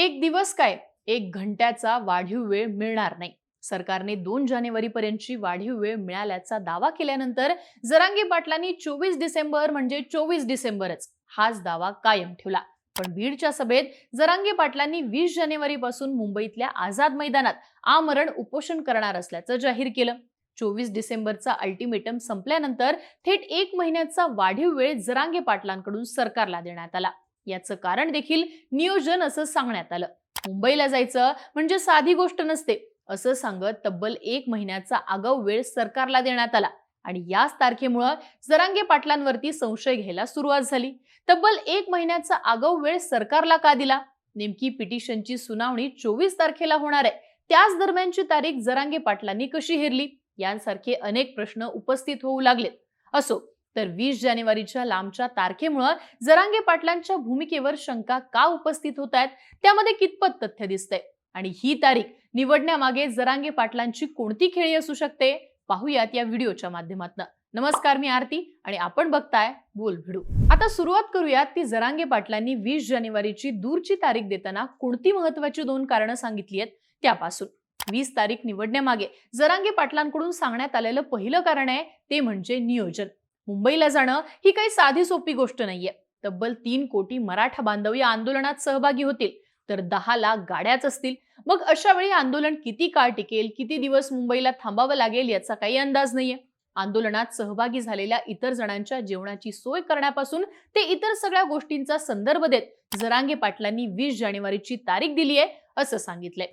एक दिवस काय? एक घंट्याचा वाढीव वेळ मिळणार नाही. सरकारने दोन जानेवारी पर्यंतची वाढीव वेळ मिळाल्याचा दावा केल्यानंतर जरांगी पाटलांनी चोवीस डिसेंबर म्हणजे चोवीस डिसेंबरच हाच दावा कायम ठेवला. पण बीडच्या सभेत जरांगे पाटलांनी वीस जानेवारी पासून मुंबईतल्या आझाद मैदानात आमरण उपोषण करणार असल्याचं जाहीर केलं. चोवीस डिसेंबरचा अल्टिमेटम संपल्यानंतर थेट एक महिन्याचा वाढीव वेळ जरांगे पाटलांकडून सरकारला देण्यात आला. याचं कारण देखील नियोजन असं सांगण्यात आलं. मुंबईला जायचं म्हणजे साधी गोष्ट नसते असं सांगत तब्बल एक महिन्याचा आगाऊ वेळ सरकारला देण्यात आला आणि याच तारखेमुळं जरांगे पाटलांवरती संशय घ्यायला सुरुवात झाली. तब्बल एक महिन्याचा आगाऊ वेळ सरकारला का दिला? नेमकी पिटिशनची सुनावणी चोवीस तारखेला होणार आहे. त्याच दरम्यानची तारीख जरांगे पाटलांनी कशी हेरली? यांसारखे अनेक प्रश्न उपस्थित होऊ लागलेत. असो तर वीस जानेवारीच्या लांबच्या तारखेमुळं जरांगे पाटलांच्या भूमिकेवर शंका का उपस्थित होत आहेत त्यामध्ये कितपत तथ्य दिसतंय? आणि ही तारीख निवडण्यामागे जरांगे पाटलांची कोणती खेळी असू शकते? पाहूयात या व्हिडिओच्या माध्यमातून. नमस्कार मी आरती आणि आपण बघताय बोल भिडू आता सुरुवात करूयात ती जरांगे पाटलांनी वीस जानेवारीची दूरची तारीख देताना कोणती महत्वाची दोन कारणं सांगितली आहेत त्यापासून. वीस तारीख निवडण्यामागे जरांगे पाटलांकडून सांगण्यात आलेलं पहिलं कारण आहे ते म्हणजे नियोजन. मुंबईला जाणं ही काही साधी सोपी गोष्ट नाहीये. तब्बल तीन कोटी मराठा बांधव या आंदोलनात सहभागी होतील तर दहा लाख गाड्याच असतील. मग अशा वेळी आंदोलन किती काळ टिकेल किती दिवस मुंबईला थांबावं लागेल याचा काही अंदाज नाहीये. आंदोलनात सहभागी झालेल्या इतर जणांच्या जेवणाची सोय करण्यापासून ते इतर सगळ्या गोष्टींचा संदर्भ देत जरांगे पाटलांनी वीस जानेवारीची तारीख दिली आहे असं सांगितलंय.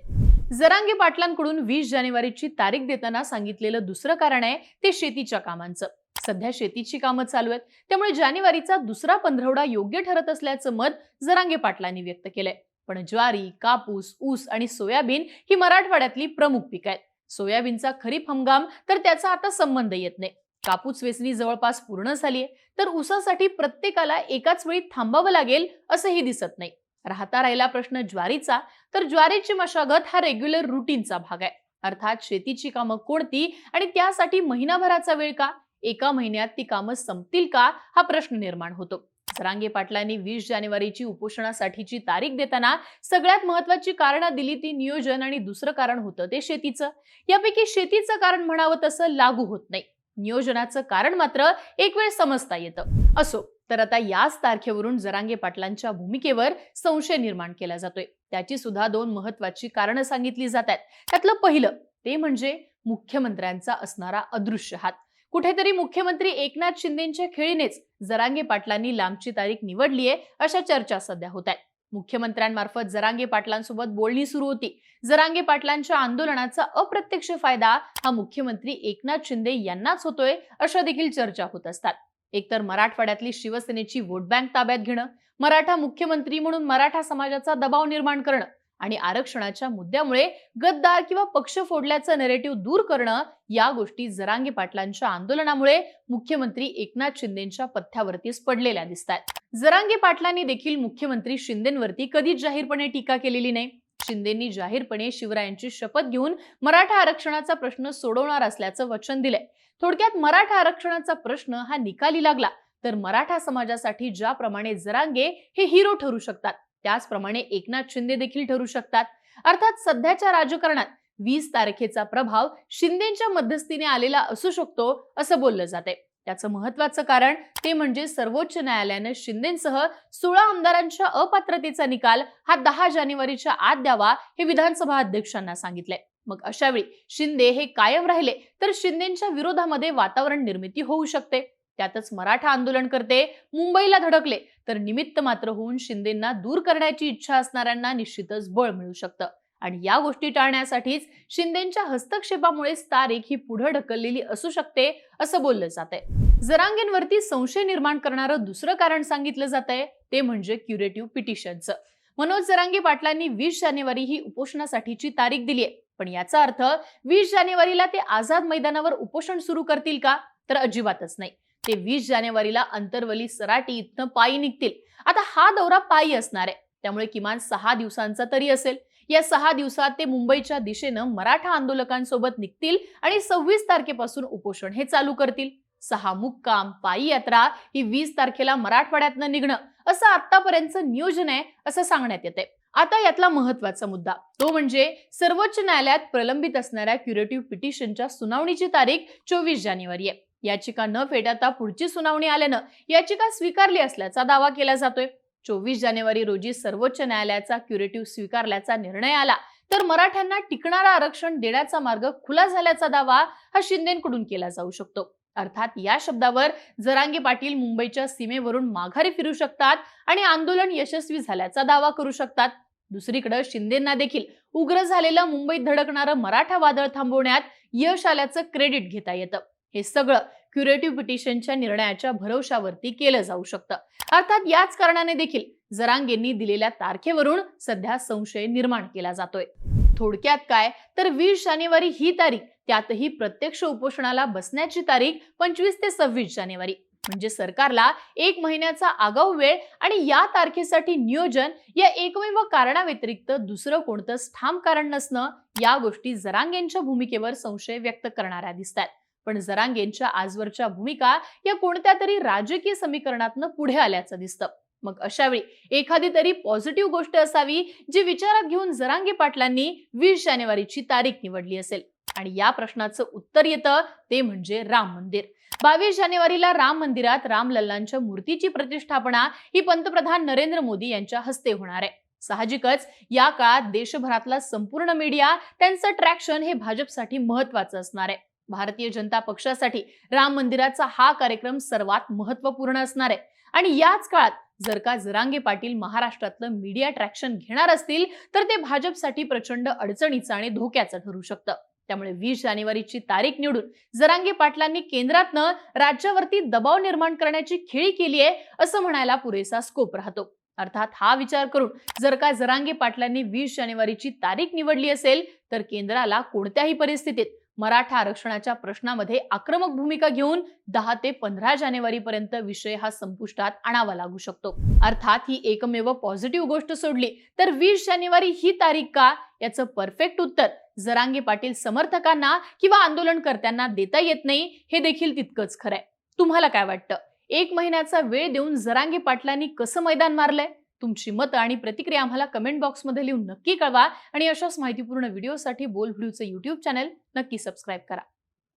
जरांगे पाटलांकडून वीस जानेवारीची तारीख देताना सांगितलेलं दुसरं कारण आहे ते शेतीच्या कामांचं. सध्या शेतीची कामं चालू आहेत. त्यामुळे जानेवारीचा दुसरा पंधरवडा योग्य ठरत असल्याचं मत जरांगे पाटलांनी व्यक्त केलंय. पण ज्वारी कापूस ऊस आणि सोयाबीन ही मराठवाड्यातली प्रमुख पिकं आहेत. सोयाबीनचा खरीप हंगाम तर त्याचा आता संबंध येत नाही. कापूस वेचणी जवळपास पूर्ण झालीय तर ऊसासाठी प्रत्येकाला एकाच वेळी थांबावं लागेल असंही दिसत नाही. राहता राहिला प्रश्न ज्वारीचा तर ज्वारीची मशागत हा रेग्युलर रुटीनचा भाग आहे. अर्थात शेतीची कामं कोणती आणि त्यासाठी महिनाभराचा वेळ का? एका महिन्यात ती कामं संपतील का हा प्रश्न निर्माण होतो. सरांगे पाटलांनी वीस जानेवारीची उपोषणासाठीची तारीख देताना सगळ्यात महत्वाची कारणं दिली ती नियोजन आणि दुसरं कारण होतं ते शेतीचं. यापैकी शेतीचं कारण म्हणावं तसं लागू होत नाही. नियोजनाचं कारण मात्र एक वेळ समजता येतं. असो तर आता याच तारखेवरून जरांगे पाटलांच्या भूमिकेवर संशय निर्माण केला जातोय. त्याची सुद्धा दोन महत्वाची कारणं सांगितली जात आहेत. त्यातलं पहिलं ते म्हणजे मुख्यमंत्र्यांचा असणारा अदृश्य हात. कुठेतरी मुख्यमंत्री एकनाथ शिंदेच्या खेळीनेच जरांगे पाटलांनी लांबची तारीख निवडलीये अशा चर्चा सध्या होत आहेत. मुख्यमंत्र्यांमार्फत जरांगे पाटलांसोबत बोलणी सुरू होती. जरांगे पाटलांच्या आंदोलनाचा अप्रत्यक्ष फायदा हा मुख्यमंत्री एकनाथ शिंदे यांनाच होतोय अशा देखील चर्चा होत असतात. एकतर मराठवाड्यातली शिवसेनेची वोट बँक ताब्यात घेणं मराठा मुख्यमंत्री म्हणून मराठा समाजाचा दबाव निर्माण करणं आणि आरक्षणाच्या मुद्द्यामुळे गद्दार किंवा पक्ष फोडल्याचं नेरेटिव्ह दूर करणं या गोष्टी जरांगे पाटलांच्या आंदोलनामुळे मुख्यमंत्री एकनाथ शिंदेच्या पथ्यावरतीच पडलेल्या दिसतात जरांगे पाटलांनी देखील मुख्यमंत्री शिंदेवरती कधीच जाहीरपणे टीका केलेली नाही. शिंदेंनी जाहीरपणे शिवरायांची शपथ घेऊन मराठा आरक्षणाचा प्रश्न सोडवणार असल्याचं वचन दिलंय. थोडक्यात मराठा आरक्षणाचा प्रश्न हा निकाली लागला तर मराठा समाजासाठी ज्याप्रमाणे जरांगे हे हिरो ठरू शकतात. त्याचप्रमाणे एकनाथ शिंदे देखील ठरू शकतात. अर्थात सध्याच्या राजकारणात वीस तारखेचा प्रभाव शिंदेच्या मध्यस्थीने आलेला असू शकतो असं बोललं जाते त्याचं महत्वाचं कारण ते म्हणजे सर्वोच्च न्यायालयानं शिंदेसह सोळा आमदारांच्या अपात्रतेचा निकाल हा दहा जानेवारीच्या आत द्यावा हे विधानसभा अध्यक्षांना सांगितलंय. मग अशावेळी शिंदे हे कायम राहिले तर शिंदेच्या विरोधामध्ये वातावरण निर्मिती होऊ शकते. त्यातच मराठा आंदोलन करते मुंबईला धडकले. तर निमित्त मात्र होऊन शिंदेना दूर करण्याची इच्छा असणाऱ्यांना निश्चितच बळ मिळू शकतं. आणि या गोष्टी टाळण्यासाठीच शिंदेच्या हस्तक्षेपामुळेच तारीख ही पुढे ढकललेली असू शकते असं बोललं जात आहे जरांगेंवरती संशय निर्माण करणारं दुसरं कारण सांगितलं जात आहे ते म्हणजे क्युरेटिव्ह पिटिशनचं. मनोज जरांगे पाटलांनी वीस जानेवारी ही उपोषणासाठीची तारीख दिली आहे पण याचा अर्थ वीस जानेवारीला ते आझाद मैदानावर उपोषण सुरू करतील का? तर अजिबातच नाही. ते वीस जानेवारीला अंतरवली सराटी इथनं पायी निघतील. आता हा दौरा पायी असणार आहे. त्यामुळे किमान सहा दिवसांचा तरी असेल. या सहा दिवसात ते मुंबईच्या दिशेनं मराठा आंदोलकांसोबत निघतील आणि सव्वीस तारखेपासून उपोषण हे चालू करतील. सहा मुक्काम पायी यात्रा ही वीस तारखेला मराठवाड्यातनं निघणं असं आतापर्यंतचं नियोजन आहे असं सांगण्यात येते आता यातला महत्त्वाचा मुद्दा तो म्हणजे सर्वोच्च न्यायालयात प्रलंबित असणाऱ्या क्युरेटिव्ह पिटिशनच्या सुनावणीची तारीख चोवीस जानेवारी आहे. याचिका न फेटाळता पुढची सुनावणी आल्यानं याचिका स्वीकारली असल्याचा दावा केला जातोय. चोवीस जानेवारी रोजी सर्वोच्च न्यायालयाचा क्युरेटिव्ह स्वीकारल्याचा निर्णय आला तर मराठ्यांना टिकणारा आरक्षण देण्याचा मार्ग खुला झाल्याचा दावा हा शिंदेकडून केला जाऊ शकतो. अर्थात या शब्दावर जरांगे पाटील मुंबईच्या सीमेवरून माघारी फिरू शकतात आणि आंदोलन यशस्वी झाल्याचा दावा करू शकतात. दुसरीकडे शिंदेना देखील उग्र झालेलं मुंबईत धडकणारं मराठा वादळ थांबवण्यात यश आल्याचं क्रेडिट घेता येतं. हे सगळं क्युरेटिव्ह पिटिशनच्या निर्णयाच्या भरवशावरती केलं जाऊ शकतं. अर्थात याच कारणाने देखील जरांगेंनी दिलेल्या तारखेवरून सध्या संशय निर्माण केला जातोय. थोडक्यात काय? तर वीस जानेवारी ही तारीख त्यातही प्रत्यक्ष उपोषणाला बसण्याची तारीख पंचवीस ते सव्वीस जानेवारी. म्हणजे सरकारला एक महिन्याचा आगाऊ वेळ आणि या तारखेसाठी नियोजन या एकमेव कारणाव्यतिरिक्त दुसरं कोणतंच ठाम कारण नसणं या गोष्टी जरांगेंच्या भूमिकेवर संशय व्यक्त करणाऱ्या दिसतात पण जरांगेंच्या आजवरच्या भूमिका या कोणत्या तरी राजकीय समीकरणातनं पुढे आल्याचं दिसतं. मग अशावेळी एखादी तरी पॉझिटिव्ह गोष्ट असावी जी विचारात घेऊन जरांगे पाटलांनी वीस जानेवारीची तारीख निवडली असेल. आणि या प्रश्नाचं उत्तर येतं ते म्हणजे राम मंदिर. बावीस जानेवारीला राम मंदिरात रामलल्लांच्या मूर्तीची प्रतिष्ठापना ही पंतप्रधान नरेंद्र मोदी यांच्या हस्ते होणार आहे. साहजिकच या काळात देशभरातला संपूर्ण मीडिया त्यांचं ट्रॅक्शन हे भाजपसाठी महत्वाचं असणार आहे. भारतीय जनता पक्षासाठी राम मंदिराचा हा कार्यक्रम सर्वात महत्त्वपूर्ण असणार आहे. आणि याच काळात जर का जरांगे पाटील महाराष्ट्रातलं मीडिया ट्रॅक्शन घेणार असतील तर ते भाजपसाठी प्रचंड अडचणीचं आणि धोक्याचं ठरू शकतं. त्यामुळे वीस जानेवारीची तारीख निवडून जरांगे पाटलांनी केंद्रातनं राज्यावरती दबाव निर्माण करण्याची खेळी केली आहे असं म्हणायला पुरेसा स्कोप राहतो. अर्थात हा विचार करून जर का जरांगे पाटलांनी वीस जानेवारीची तारीख निवडली असेल तर केंद्राला कोणत्याही परिस्थितीत मराठा आरक्षणाच्या प्रश्नामध्ये आक्रमक भूमिका घेऊन दहा ते पंधरा जानेवारी पर्यंत विषय हा संपुष्टात आणावा लागू शकतो. अर्थात ही एकमेव पॉझिटिव्ह गोष्ट सोडली तर वीस जानेवारी ही तारीख का? याचं परफेक्ट उत्तर जरांगे पाटील समर्थकांना किंवा आंदोलनकर्त्यांना देता येत नाही हे देखील तितकंच खरंय. तुम्हाला काय वाटतं? एक महिन्याचा वेळ देऊन जरांगे पाटलांनी कसं मैदान मारलंय? तुमची मतं आणि प्रतिक्रिया आम्हाला कमेंट बॉक्समध्ये लिहून नक्की कळवा. आणि अशाच माहितीपूर्ण व्हिडिओसाठी बोल व्हिडिओचं युट्यूब चॅनल नक्की सबस्क्राईब करा.